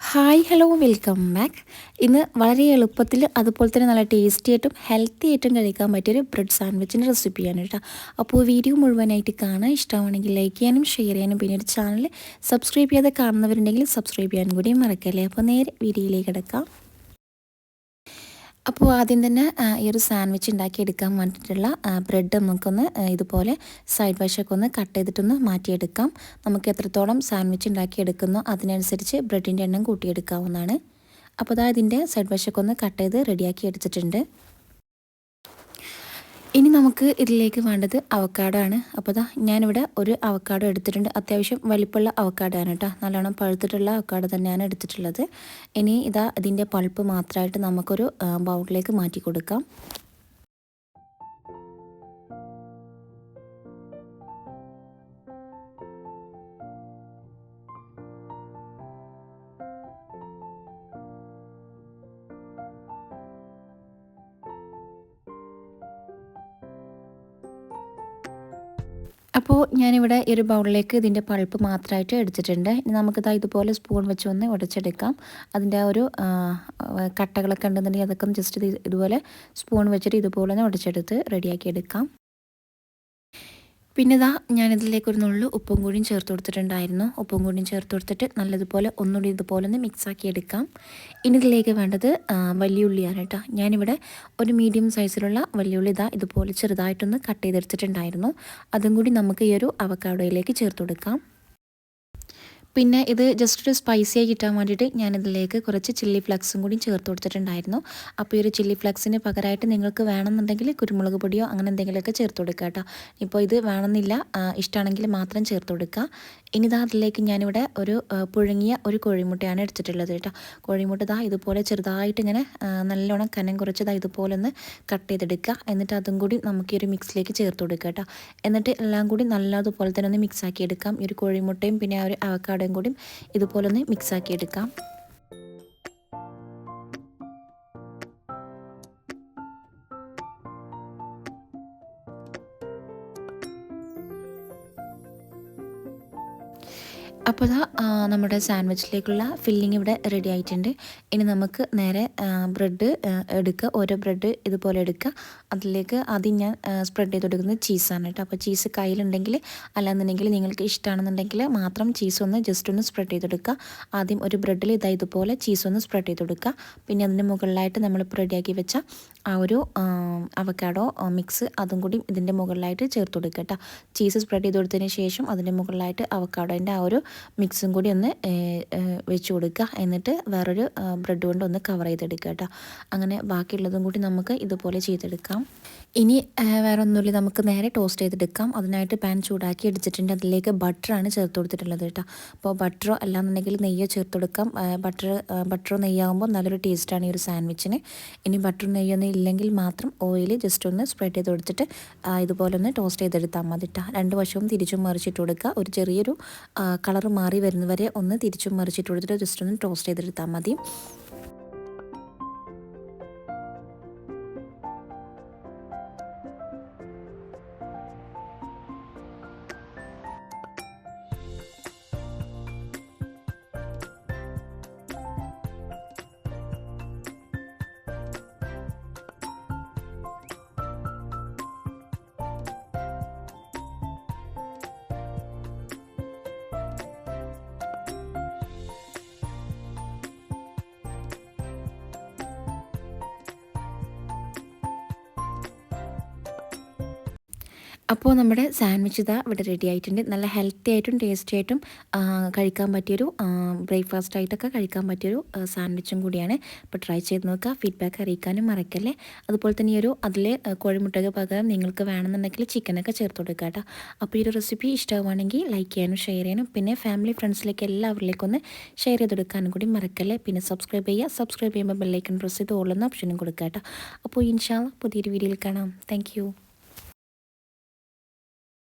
Hi hello welcome back ഇന്ന് വളരെ എളുപ്പത്തിൽ അതുപോലെ തന്നെ നല്ല ടേസ്റ്റി ആയിട്ടും ഹെൽത്തി ആയിട്ടും കഴിക്കാൻ പറ്റിയൊരു ബ്രെഡ് സാൻഡ്വിച്ചിന്റെ റെസിപ്പിയാണ് കേട്ടോ. അപ്പോൾ വീഡിയോ മുഴുവനായിട്ട് കാണാൻ ഇഷ്ടമാണെങ്കിൽ ലൈക്ക് ചെയ്യാനും ഷെയർ ചെയ്യാനും പിന്നെ ഒരു ചാനൽ സബ്സ്ക്രൈബ് ചെയ്യാതെ കാണുന്നവരുണ്ടെങ്കിൽ സബ്സ്ക്രൈബ് ചെയ്യാനും കൂടി മറക്കല്ലേ? അപ്പോൾ നേരെ വീഡിയോയിലേക്ക് കിടക്കാം. അപ്പോൾ ആദ്യം തന്നെ ഈ ഒരു സാൻഡ്വിച്ച് ഉണ്ടാക്കി എടുക്കാൻ വേണ്ടിയിട്ടുള്ള ബ്രെഡ് നമുക്കൊന്ന് ഇതുപോലെ സൈഡ് വശമൊക്കെ ഒന്ന് കട്ട് ചെയ്തിട്ടൊന്ന് മാറ്റിയെടുക്കാം. നമുക്ക് എത്രത്തോളം സാൻഡ്വിച്ച് ഉണ്ടാക്കി എടുക്കുന്നോ അതിനനുസരിച്ച് ബ്രെഡിന്റെ എണ്ണം കൂട്ടിയെടുക്കാവുന്നതാണ്. അപ്പോൾ അതാ ഇതിന്റെ സൈഡ് വശമൊക്കെ ഒന്ന് കട്ട് ചെയ്ത് റെഡിയാക്കി എടുത്തിട്ടുണ്ട്. ഇനി നമുക്ക് ഇതിലേക്ക് വേണ്ടത് അവക്കാടോ ആണ്. അപ്പോൾ ഇതാ ഞാനിവിടെ ഒരു അവക്കാടോ എടുത്തിട്ടുണ്ട്. അത്യാവശ്യം വലിപ്പമുള്ള അവക്കാടോ ആണ് കേട്ടോ നല്ലോണം പഴുത്തിട്ടുള്ള അവക്കാടോ തന്നെയാണ് എടുത്തിട്ടുള്ളത്. ഇനി ഇതാ ഇതിന്റെ പൾപ്പ് മാത്രമായിട്ട് നമുക്കൊരു ബൗളിലേക്ക് മാറ്റി കൊടുക്കാം അപ്പോൾ ഞാനിവിടെ ഒരു ബൗളിലേക്ക് ഇതിന്റെ പൾപ്പ് മാത്രമായിട്ട് എടുത്തിട്ടുണ്ട്. ഇനി നമുക്കിതാ ഇതുപോലെ സ്പൂൺ വെച്ച് ഒന്ന് ഉടച്ചെടുക്കാം. അതിന്റെ ആ ഒരു കട്ടകളൊക്കെ ഉണ്ടെന്നുണ്ടെങ്കിൽ അതൊക്കെ ജസ്റ്റ് ഇതുപോലെ സ്പൂൺ വെച്ചിട്ട് ഇതുപോലെ ഒന്ന് ഉടച്ചെടുത്ത് റെഡിയാക്കി എടുക്കാം. പിന്നെ ഇതാ ഞാനിതിലേക്ക് ഒരു നുള്ളു ഉപ്പും കൂടിയും ചേർത്ത് കൊടുത്തിട്ടുണ്ടായിരുന്നു. ഉപ്പും കൂടിയും ചേർത്ത് കൊടുത്തിട്ട് നല്ലതുപോലെ ഒന്നുകൂടി ഇതുപോലെ ഒന്ന് മിക്സാക്കി എടുക്കാം ഇനി ഇതിലേക്ക് വേണ്ടത് വലിയ ഉള്ളിയാണ് കേട്ടോ. ഞാനിവിടെ ഒരു മീഡിയം സൈസിലുള്ള വലിയ ഉള്ളി ഇതാ ഇതുപോലെ ചെറുതായിട്ടൊന്ന് കട്ട് ചെയ്തെടുത്തിട്ടുണ്ടായിരുന്നു. അതും കൂടി നമുക്ക് ഈ ഒരു അവക്കാടോയിലേക്ക് ചേർത്ത് കൊടുക്കാം. പിന്നെ ഇത് ജസ്റ്റ് ഒരു സ്പൈസിയായി കിട്ടാൻ വേണ്ടിയിട്ട് ഞാനിതിലേക്ക് കുറച്ച് ചില്ലി ഫ്ലക്സും കൂടി ചേർത്ത് കൊടുത്തിട്ടുണ്ടായിരുന്നു. അപ്പോൾ ഈ ഒരു ചില്ലി ഫ്ലക്സിന് പകരമായിട്ട് നിങ്ങൾക്ക് വേണമെന്നുണ്ടെങ്കിൽ കുരുമുളക് പൊടിയോ അങ്ങനെ എന്തെങ്കിലുമൊക്കെ ചേർത്ത് കൊടുക്കുക കേട്ടോ. ഇപ്പോൾ ഇത് വേണമെന്നില്ല ഇഷ്ടമാണെങ്കിൽ മാത്രം ചേർത്ത് കൊടുക്കുക. ഇനി ഇതാ അതിലേക്ക് ഞാനിവിടെ ഒരു പുഴുങ്ങിയ ഒരു കോഴിമുട്ടയാണ് എടുത്തിട്ടുള്ളത് കേട്ടോ. കോഴിമുട്ട ഇതാ ഇതുപോലെ ചെറുതായിട്ട് ഇങ്ങനെ നല്ലോണം കനം കുറച്ചതാ ഇതുപോലെ ഒന്ന് കട്ട് ചെയ്തെടുക്കുക. എന്നിട്ട് അതും കൂടി നമുക്ക് ഈ ഒരു മിക്സിലേക്ക് ചേർത്ത് കൊടുക്കുക കേട്ടോ. എന്നിട്ട് എല്ലാം കൂടി നല്ലതുപോലെ തന്നെ ഒന്ന് മിക്സ് ആക്കി എടുക്കാം. ഈ ഒരു കോഴിമുട്ടയും പിന്നെ ആ ഒരു അവക്കാട് കൂടെയും കൂടി ഇതുപോലെ ഒന്ന് മിക്സാക്കി എടുക്കാം. അപ്പോൾ ഇതാ നമ്മുടെ സാൻഡ്വിച്ചിലേക്കുള്ള ഫില്ലിംഗ് ഇവിടെ റെഡി ആയിട്ടുണ്ട്. ഇനി നമുക്ക് നേരെ ബ്രെഡ് എടുക്കുക. ഓരോ ബ്രെഡ് ഇതുപോലെ എടുക്കുക. അതിലേക്ക് ആദ്യം ഞാൻ സ്പ്രെഡ് ചെയ്ത് കൊടുക്കുന്നത് ചീസാണ് കേട്ടോ. അപ്പോൾ ചീസ് കയ്യിലുണ്ടെങ്കിൽ അല്ലാന്നുണ്ടെങ്കിൽ നിങ്ങൾക്ക് ഇഷ്ടമാണെന്നുണ്ടെങ്കിൽ മാത്രം ചീസ് ഒന്ന് ജസ്റ്റ് ഒന്ന് സ്പ്രെഡ് ചെയ്തെടുക്കുക ആദ്യം ഒരു ബ്രെഡിൽ ഇതാ ഇതുപോലെ ചീസ് ഒന്ന് സ്പ്രെഡ് ചെയ്ത് കൊടുക്കുക. പിന്നെ അതിന്റെ മുകളിലായിട്ട് നമ്മൾ റെഡിയാക്കി വെച്ച ആ ഒരു അവക്കാഡോ മിക്സ് അതും കൂടി ഇതിന്റെ മുകളിലായിട്ട് ചേർത്ത് കൊടുക്കുക കേട്ടോ. ചീസ് സ്പ്രെഡ് ചെയ്ത് കൊടുത്തതിന് ശേഷം അതിന്റെ മുകളിലായിട്ട് അവക്കാഡോന്റെ ആ ഒരു മിക്സും കൂടി ഒന്ന് വെച്ച് കൊടുക്കുക. എന്നിട്ട് വേറൊരു ബ്രെഡ് കൊണ്ട് ഒന്ന് കവർ ചെയ്തെടുക്കുക കേട്ടോ. അങ്ങനെ ബാക്കിയുള്ളതും കൂടി നമുക്ക് ഇതുപോലെ ചെയ്തെടുക്കാം. ഇനി വേറെ ഒന്നുമില്ല നമുക്ക് നേരെ ടോസ്റ്റ് ചെയ്തെടുക്കാം. അതിനായിട്ട് പാൻ ചൂടാക്കി എടുത്തിട്ടുണ്ട്. അതിലേക്ക് ബട്ടറാണ് ചേർത്ത് കൊടുത്തിട്ടുള്ളത് കേട്ടോ. അപ്പോൾ ബട്ടറോ അല്ലാന്നുണ്ടെങ്കിൽ നെയ്യോ ചേർത്ത് കൊടുക്കാം. ബട്ടർ ബട്ടറോ നെയ്യാകുമ്പോൾ നല്ലൊരു ടേസ്റ്റാണ് ഈ ഒരു സാൻഡ്വിച്ചിന് ഇനി ബട്ടർ നെയ്യൊന്നും ഇല്ലെങ്കിൽ മാത്രം ഓയിൽ ജസ്റ്റ് ഒന്ന് സ്പ്രെഡ് ചെയ്ത് കൊടുത്തിട്ട് ഇതുപോലെ ഒന്ന് ടോസ്റ്റ് ചെയ്തെടുത്താൽ മതി കേട്ടോ. രണ്ട് വശവും തിരിച്ചും മറിച്ചിട്ട് കൊടുക്കുക. ഒരു ചെറിയൊരു കളർ മാറി വരുന്നവരെ ഒന്ന് തിരിച്ചും മറിച്ചിട്ട് കൊടുത്തിട്ട് ജസ്റ്റ് ഒന്ന് ടോസ്റ്റ് ചെയ്തെടുത്താൽ മതി. അപ്പോൾ നമ്മുടെ സാൻഡ്വിച്ച് ഇതാ ഇവിടെ റെഡി ആയിട്ടുണ്ട്. നല്ല ഹെൽത്തി ആയിട്ടും ടേസ്റ്റി ആയിട്ടും കഴിക്കാൻ പറ്റിയൊരു ബ്രേക്ക്ഫാസ്റ്റ് ആയിട്ടൊക്കെ കഴിക്കാൻ പറ്റിയൊരു സാൻഡ്വിച്ചും കൂടിയാണ്. അപ്പോൾ ട്രൈ ചെയ്ത് നോക്കുക ഫീഡ്ബാക്ക് അറിയിക്കാനും മറക്കല്ലേ? അതുപോലെ തന്നെ ഒരു അതിൽ കോഴിമുട്ടയ്ക്ക് പകരം നിങ്ങൾക്ക് വേണമെന്നുണ്ടെങ്കിൽ ചിക്കനൊക്കെ ചേർത്ത് കൊടുക്കുക കേട്ടോ അപ്പോൾ ഈ ഒരു റെസിപ്പി ഇഷ്ടമാണെങ്കിൽ ലൈക്ക് ചെയ്യാനും ഷെയർ ചെയ്യാനും പിന്നെ ഫാമിലി ഫ്രണ്ട്സിലേക്ക് എല്ലാവരിലേക്കും ഒന്ന് ഷെയർ ചെയ്ത് കൊടുക്കാനും കൂടി മറക്കല്ലേ? പിന്നെ സബ്സ്ക്രൈബ് ചെയ്യുക. സബ്സ്ക്രൈബ് ചെയ്യുമ്പോൾ ബെല്ലൈക്കൺ പ്രസ് ചെയ്ത് ഓളുന്ന ഓപ്ഷനും കൊടുക്കുക കേട്ടോ അപ്പോൾ ഇൻഷാല്ല പുതിയൊരു വീഡിയോയിൽ കാണാം. താങ്ക്